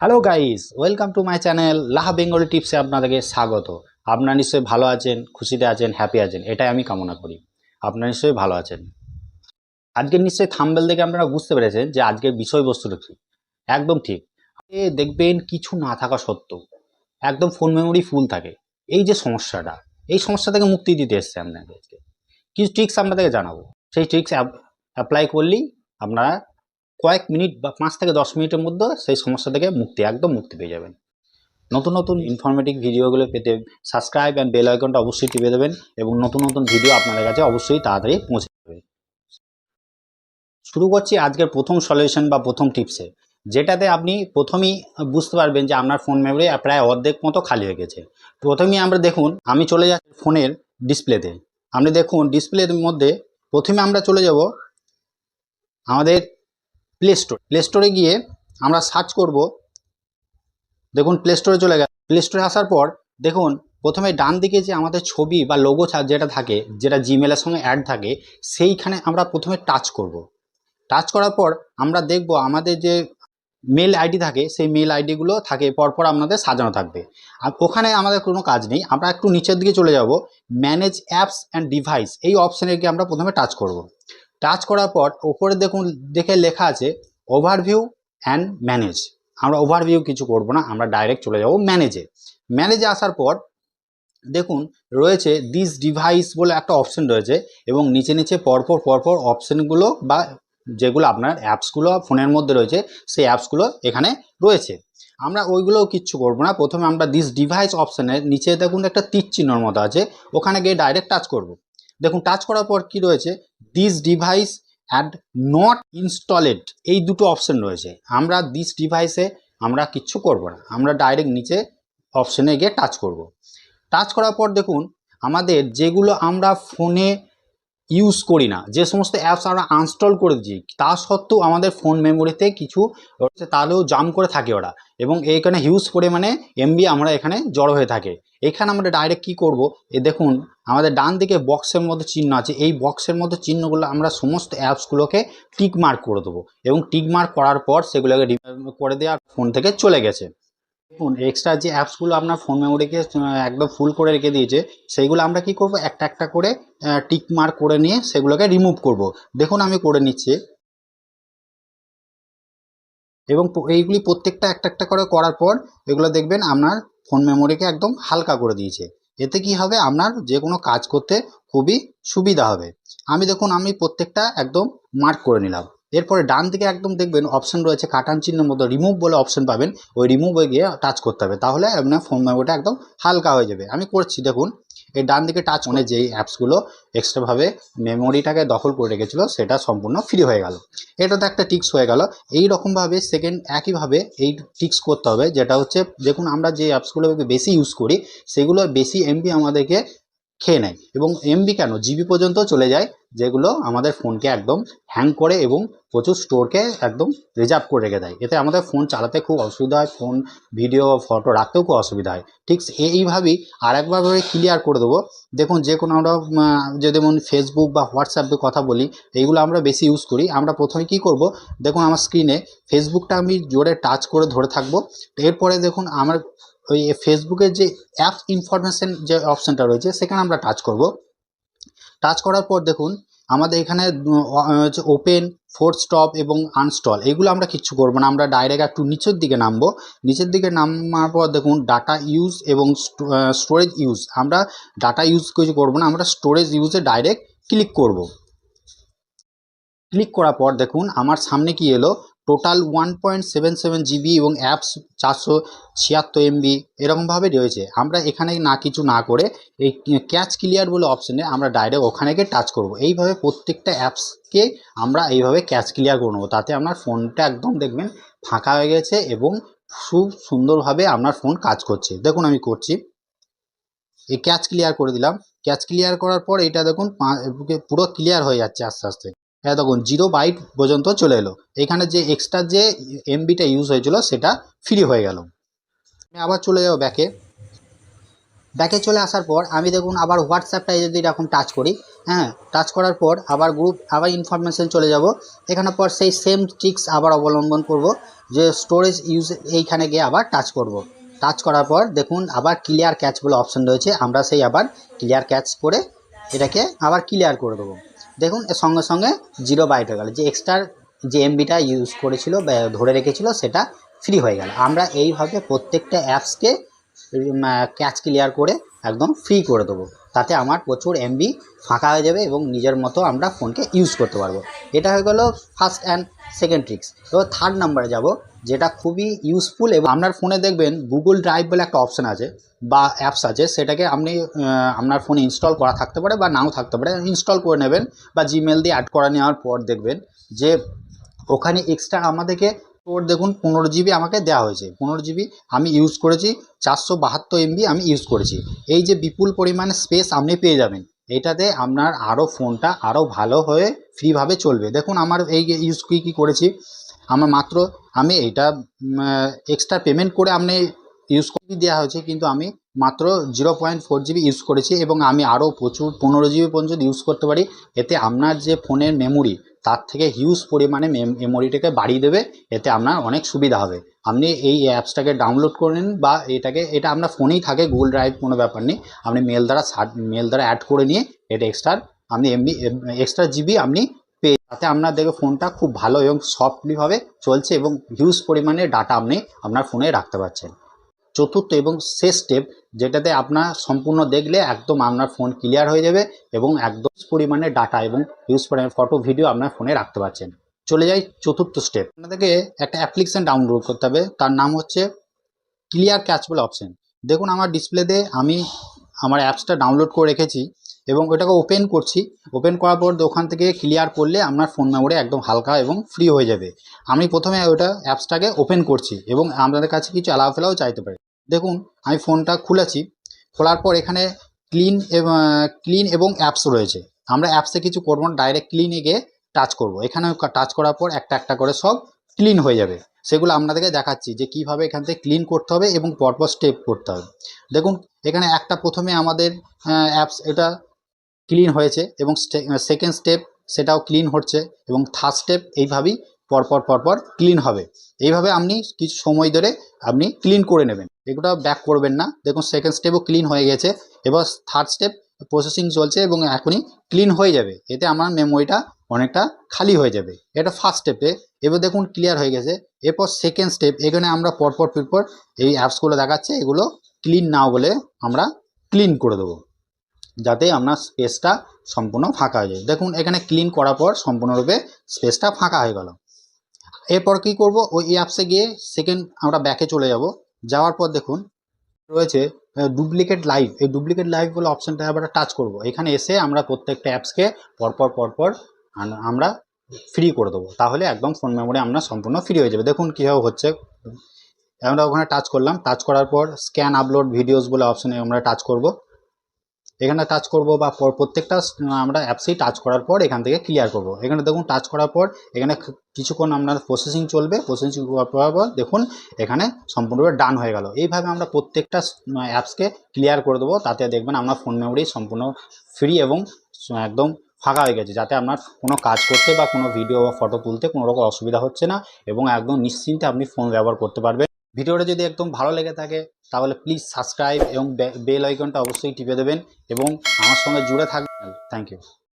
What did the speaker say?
Hello guys welcome to my channel Laha Bengali টিপসে আপনাদেরকে স্বাগত। আপনারা নিশ্চয়ই ভালো আছেন, খুশিতে আছেন হ্যাপি আছেন, এটাই আমি কামনা করি। আপনারা নিশ্চয়ই ভালো আছেন। আজকের নিশ্চয়ই থাম্বেল দেখে আপনারা বুঝতে পেরেছেন যে আজকের বিষয়বস্তুটা কী। একদম ঠিক। দেখবেন কিছু না থাকা সত্ত্বেও, একদম ফোন মেমোরি ফুল থাকে। এই যে সমস্যাটা, এই সমস্যা থেকে মুক্তি দিতে এসছে আপনাদের আজকে। কিছু ট্রিক্স আপনাদেরকে জানাব। সেই ট্রিক্স অ্যাপ্লাই করলেই আপনারা কয়েক মিনিট বা পাঁচ থেকে দশ মিনিটের মধ্যে সেই সমস্যা থেকে মুক্তি, একদম মুক্তি পেয়ে যাবেন। নতুন নতুন ইনফরমেটিভ ভিডিওগুলো পেতে সাবস্ক্রাইব অ্যান্ড বেল আইকনটা অবশ্যই টিপে দেবেন এবং নতুন নতুন ভিডিও আপনাদের কাছে অবশ্যই তাড়াতাড়ি পৌঁছে যাবে। শুরু করছি আজকের প্রথম সলিউশন বা প্রথম টিপসে যেটাতে আপনি প্রথমেই বুঝতে পারবেন যে আপনার ফোন মেমোরি প্রায় অর্ধেক মতো খালি হয়ে গেছে। প্রথমেই আমরা দেখুন, আমি চলে যাচ্ছি ফোনের ডিসপ্লেতে আপনি দেখুন ডিসপ্লের মধ্যে প্রথমে আমরা চলে যাব আমাদের প্লে স্টোর প্লে স্টোরে গিয়ে আমরা সার্চ করব। দেখুন প্লে স্টোরে চলে গেল। প্লে স্টোরে আসার পর দেখুন, প্রথমে ডান দিকে যে আমাদের ছবি বা লোগো যেটা থাকে, যেটা জিমেলের সঙ্গে অ্যাড থাকে, সেইখানে আমরা প্রথমে টাচ করব। টাচ করার পর আমরা দেখব আমাদের যে মেল আইডি থাকে, সেই মেল আইডিগুলো থাকে, পরপর আপনাদের সাজানো থাকবে। আর ওখানে আমাদের কোনো কাজ নেই। আমরা একটু নিচের দিকে চলে যাব। ম্যানেজ অ্যাপস অ্যান্ড ডিভাইস এই অপশানে গিয়ে আমরা প্রথমে টাচ করব। টাচ করার পর ওপরে দেখুন, দেখে লেখা আছে ওভারভিউ অ্যান্ড ম্যানেজ আমরা ওভারভিউ কিছু করব না, আমরা ডাইরেক্ট চলে যাব ম্যানেজে ম্যানেজে আসার পর দেখুন, রয়েছে দিস ডিভাইস বলে একটা অপশন রয়েছে এবং নিচে নিচে পরপর পরপর অপশানগুলো বা যেগুলো আপনার অ্যাপসগুলো ফোনের মধ্যে রয়েছে, সেই অ্যাপসগুলো এখানে রয়েছে। আমরা ওইগুলোও কিচ্ছু করব না। প্রথমে আমরা দিস ডিভাইস অপশানের নিচে দেখুন একটা তীর চিহ্নর মতো আছে, ওখানে গিয়ে ডাইরেক্ট টাচ করব। দেখুন টাচ করার পর কি রয়েছে? This device and not installed এই দুটো অপশন রয়েছে। আমরা দিস ডিভাইসে আমরা কিচ্ছু করব না। আমরা ডাইরেক্ট নিচে অপশনে গিয়ে টাচ করব। টাচ করার পর দেখুন, আমাদের যেগুলো আমরা ফোনে ইউজ করি না। যে সমস্ত অ্যাপস আমরা আনস্টল করে দিই তা সত্ত্বেও আমাদের ফোন মেমোরিতে কিছু তাহলেও জাম করে থাকে ওরা। এবং এইখানে হিউজ পরিমাণে এমবি আমরা এখানে জড়ো হয়ে থাকে। এখানে আমরা ডাইরেক্ট কি করব? এ দেখুন, আমাদের ডান দিকে বক্সের মধ্যে চিহ্ন আছে। এই বক্সের মধ্যে চিহ্নগুলো আমরা সমস্ত অ্যাপসগুলোকে টিক মার্ক করে দেবো। এবং টিক মার্ক করার পর সেগুলোকে করে দেওয়া ফোন থেকে চলে গেছে। দেখুন এক্সট্রা যে অ্যাপসগুলো আপনার ফোন মেমোরিকে একদম ফুল করে রেখে দিয়েছে, সেইগুলো আমরা কি করব? একটা একটা করে টিক মার্ক করে নিয়ে সেগুলোকে রিমুভ করব। দেখুন আমি করে নিচ্ছি। এবং এইগুলি প্রত্যেকটা একটা একটা করে করার পর এগুলো দেখবেন আপনার ফোন মেমোরিকে একদম হালকা করে দিয়েছে। এতে কি হবে? আপনার যে কোনো কাজ করতে খুবই সুবিধা হবে। আমি দেখুন, আমি প্রত্যেকটা একদম মার্ক করে নিলাম। এরপরে ডান দিকে একদম দেখবেন অপশন রয়েছে কাটান চিহ্নের মতো রিমুভ বলে অপশন পাবেন। ওই রিমুভে গিয়ে টাচ করতে হবে। তাহলে আপনার ফোন মেমোরিটা একদম হালকা হয়ে যাবে। আমি করছি, দেখুন। এই ডান দিকে টাচ মানে যেই অ্যাপসগুলো এক্সট্রাভাবে মেমোরিটাকে দখল করে রেখেছিল, সেটা সম্পূর্ণ ফ্রি হয়ে গেল। এটা তো একটা টিক্স হয়ে গেল। এই রকমভাবে সেকেন্ড একইভাবে এই টিক্স করতে হবে, যেটা হচ্ছে, দেখুন, আমরা যে অ্যাপসগুলো বেশি ইউজ করি, সেগুলো বেশি এমবি আমাদেরকে খেয়ে নেয়। এবং এমবি কেন? জিবি পর্যন্ত চলে যায়, যেগুলো আমাদের ফোনকে একদম হ্যাং করে এবং প্রচুর স্টোরকে একদম রিজার্ভ করে রেখে দেয়। এতে আমাদের ফোন চালাতে খুব অসুবিধা হয় ফোন ভিডিও ফটো রাখতেও খুব অসুবিধা হয়। ঠিক এইভাবেই আর আরেকবার ক্লিয়ার করে দেবো। দেখুন, যে কোনো আমরা যে যেমন ফেসবুক বা হোয়াটসঅ্যাপে কথা বলি, এইগুলো আমরা বেশি ইউজ করি। আমরা প্রথমে কি করব? দেখুন, আমার স্ক্রিনে ফেসবুকটা আমি জোরে টাচ করে ধরে থাকব। এরপরে দেখুন, আমার ওই ফেসবুকের যে অ্যাপস ইনফরমেশন যে অপশানটা রয়েছে, সেখানে আমরা টাচ করব। টাচ করার পর দেখুন, আমাদের এখানে হচ্ছে ওপেন ফোর্থ স্টপ এবং আনস্টল এগুলো আমরা কিচ্ছু করব না। আমরা ডাইরেক্ট একটু নিচের দিকে নামবো। নিচের দিকে নামার পর দেখুন ডাটা ইউজ এবং স্টোরেজ ইউজ আমরা ডাটা ইউজ কিছু করব না, আমরা স্টোরেজ ইউজে ডাইরেক্ট ক্লিক করব। ক্লিক করার পর দেখুন, আমার সামনে কি এলো? Total one point seven seven GB এবং অ্যাপস চারশো ছিয়াত্তর এমবি এরকমভাবে রয়েছে। আমরা এখানে না কিছু না করে এই ক্যাচ ক্লিয়ার বলে অপশানে আমরা ডাইরেক্ট ওখানে গিয়ে টাচ করব। এইভাবে প্রত্যেকটা অ্যাপসকে আমরা এইভাবে ক্যাচ ক্লিয়ার করে নেব। তাতে আপনার ফোনটা একদম দেখবেন ফাঁকা হয়ে গেছে এবং খুব সুন্দরভাবে আপনার ফোন কাজ করছে। দেখুন আমি করছি। এই ক্যাচ ক্লিয়ার করে দিলাম। ক্যাচ ক্লিয়ার করার পর এটা দেখুন পুরো ক্লিয়ার হয়ে যাচ্ছে আস্তে আস্তে। হ্যাঁ দেখুন জিরো বাইট পর্যন্ত চলে এলো। এখানে যে এক্সট্রা যে এমবিটা ইউজ হয়েছিল, সেটা ফ্রি হয়ে গেল। আবার চলে যাব ব্যাকে ব্যাকে চলে আসার পর আমি দেখুন আবার হোয়াটসঅ্যাপটা যদি এরকম টাচ করি হ্যাঁ টাচ করার পর আবার গ্রুপ আবার ইনফরমেশন চলে যাব। এখানে পর সেই সেম ট্রিক্স আবার অবলম্বন করব, যে স্টোরেজ ইউজ এইখানে গিয়ে আবার টাচ করব। টাচ করার পর দেখুন আবার ক্লিয়ার ক্যাচ বলে অপশন রয়েছে, আমরা সেই আবার ক্লিয়ার ক্যাচ করে এটাকে আবার ক্লিয়ার করে দেবো। দেখুন সঙ্গে সঙ্গে জিরো বাইট হয়ে গেল। যে এক্সট্রা যে এমবিটা ইউজ করেছিল ধরে রেখেছিল, সেটা ফ্রি হয়ে গেল। আমরা এইভাবে প্রত্যেকটা অ্যাপসকে ক্যাচ ক্লিয়ার করে একদম ফ্রি করে দেবো। তাতে আমার প্রচুর এমবি ফাঁকা হয়ে যাবে এবং নিজের মতো আমরা ফোনকে ইউজ করতে পারব। এটা হয়ে গেল ফার্স্ট অ্যান্ড সেকেন্ড ট্রিক্স এবার থার্ড নাম্বারে যাব, যেটা খুবই ইউজফুল এবং আপনার ফোনে দেখবেন গুগল ড্রাইভ বলে একটা অপশান আছে বা অ্যাপস আছে, সেটাকে আপনি আপনার ফোনে ইনস্টল করা থাকতে পারে বা নাও থাকতে পারে। ইনস্টল করে নেবেন বা জিমেল দিয়ে অ্যাড করা নেওয়ার পর দেখবেন যে ওখানে এক্সট্রা আমাদেরকে তোর দেখুন, পনেরো জিবি আমাকে দেওয়া হয়েছে। পনেরো জিবি আমি ইউজ করেছি, চারশো বাহাত্তর এমবি আমি ইউজ করেছি। এই যে বিপুল পরিমাণে স্পেস আপনি পেয়ে যাবেন, এটাতে আপনার আরও ফোনটা আরও ভালো হয়ে ফ্রিভাবে চলবে। দেখুন, আমার এই ইউজ কী কী করেছি, আমার মাত্র আমি এইটা এক্সট্রা পেমেন্ট করে আপনি ইউজ করে দেওয়া হয়েছে, কিন্তু আমি মাত্র zero point four GB use করেছি এবং আমি আরও প্রচুর পনেরো জিবি পর্যন্ত ইউজ করতে পারি। এতে আপনার যে ফোনের মেমোরি তার থেকে হিউজ পরিমাণে মেমোরিটাকে বাড়িয়ে দেবে, এতে আপনার অনেক সুবিধা হবে। আপনি এই অ্যাপসটাকে ডাউনলোড করে নিন বা এটাকে, এটা আপনার ফোনেই থাকে গুগল ড্রাইভ কোনো ব্যাপার নেই। আপনি মেল দ্বারা মেল দ্বারা অ্যাড করে নিয়ে এটা এক্সট্রা আপনি এমনি এক্সট্রা জিবি আপনি পেয়ে তাতে আপনার দেখবে ফোনটা খুব ভালো এবং সফটলিভাবে চলছে এবং হিউজ পরিমাণে ডাটা আপনি আপনার ফোনে রাখতে পারছেন। চতুর্থ এবং শেষ স্টেপ যেটাতে আপনার সম্পূর্ণ দেখলে একদম আপনার ফোন ক্লিয়ার হয়ে যাবে এবং একদম পরিমাণে ডাটা এবং হিউজ পরিমাণে ফটো ভিডিও আপনার ফোনে রাখতে পারছেন। চলে যাই চতুর্থ স্টেপ আপনাদেরকে একটা অ্যাপ্লিকেশান ডাউনলোড করতে হবে, তার নাম হচ্ছে ক্লিয়ার ক্যাচ বলে অপশন দেখুন, আমার ডিসপ্লেতে আমি আমার অ্যাপসটা ডাউনলোড করে রেখেছি। এবং ওটাকে ওপেন করছি। ওপেন করার পর ওখান থেকে ক্লিয়ার করলে আপনার ফোন মেমোরি একদম হালকা এবং ফ্রি হয়ে যাবে। আমি প্রথমে ওটা অ্যাপসটাকে ওপেন করছি এবং আপনাদের কাছে কিছু অ্যালাউ ফেলাও চাইতে পারি। দেখুন, আমি ফোনটা খুলেছি। খোলার পর এখানে ক্লিন ক্লিন এবং অ্যাপস রয়েছে। আমরা অ্যাপসে কিছু করব না ডাইরেক্ট ক্লিনে গিয়ে টাচ করব। এখানে টাচ করার পর একটা একটা করে সব ক্লিন হয়ে যাবে। সেগুলো আপনাদেরকে দেখাচ্ছি যে কীভাবে এখান থেকে ক্লিন করতে হবে এবং পরপর স্টেপ করতে হবে। দেখুন, এখানে একটা প্রথমে আমাদের অ্যাপস এটা ক্লিন হয়েছে এবং সেকেন্ড স্টেপ সেটাও ক্লিন হচ্ছে এবং থার্ড স্টেপ এইভাবেই পরপর পরপর ক্লিন হবে। এইভাবে আপনি কিছু সময় ধরে আপনি ক্লিন করে নেবেন। এগুলো ব্যাক করবেন না। দেখুন সেকেন্ড স্টেপও ক্লিন হয়ে গেছে। এবার থার্ড স্টেপ প্রসেসিং চলছে এবং এখনই ক্লিন হয়ে যাবে। এতে আমার মেমোরিটা অনেকটা খালি হয়ে যাবে। এটা ফার্স্ট স্টেপে এবার দেখুন ক্লিয়ার হয়ে গেছে। এরপর সেকেন্ড স্টেপ এখানে আমরা পরপর পরপর এই অ্যাপসগুলো দেখাচ্ছে। এগুলো ক্লিন না বলে আমরা ক্লিন করে দেবো। যাতে আপনার স্পেসটা সম্পূর্ণ ফাঁকা হয়ে যায়। দেখুন, এখানে ক্লিন করার পর সম্পূর্ণরূপে স্পেসটা ফাঁকা হয়ে গেল। এরপর কি করব? ওই অ্যাপসে গিয়ে সেকেন্ড আমরা ব্যাকে চলে যাব। যাওয়ার পর দেখুন, রয়েছে ডুপ্লিকেট লাইভ এই ডুপ্লিকেট লাইভ বলে অপশানটা আবার টাচ করব। এখানে এসে আমরা প্রত্যেকটা অ্যাপসকে পরপর পরপর আমরা ফ্রি করে দেবো। তাহলে একদম ফোন মেমোরি আমরা সম্পূর্ণ ফ্রি হয়ে যাবে। দেখুন কীভাবে হচ্ছে। আমরা ওখানে টাচ করলাম। টাচ করার পর স্ক্যান আপলোড ভিডিওস বলে অপশানে আমরা টাচ করব। এখানে টাচ করব বা পর- প্রত্যেকটা আমরা অ্যাপসেই টাচ করার পর এখান থেকে ক্লিয়ার করব। এখানে দেখুন টাচ করার পর এখানে কিছুক্ষণ আপনার প্রসেসিং চলবে। প্রসেসিং করার পর দেখুন এখানে সম্পূর্ণভাবে ডান হয়ে গেল। এইভাবে আমরা প্রত্যেকটা অ্যাপসকে ক্লিয়ার করে দেবো। তাতে দেখবেন আপনার ফোন মেমোরি সম্পূর্ণ ফ্রি এবং একদম ফাঁকা হয়ে গেছে। যাতে আপনার কোনো কাজ করতে বা কোনো ভিডিও বা ফটো তুলতে কোনো রকম অসুবিধা হচ্ছে না এবং একদম নিশ্চিন্তে আপনি ফোন ব্যবহার করতে পারবেন। ভিডিওটা যদি একদম ভালো লেগে থাকে, তাহলে প্লিজ সাবস্ক্রাইব এবং বেল আইকনটা অবশ্যই টিপে দেবেন এবং আমার সঙ্গে জুড়ে থাকবেন। Thank you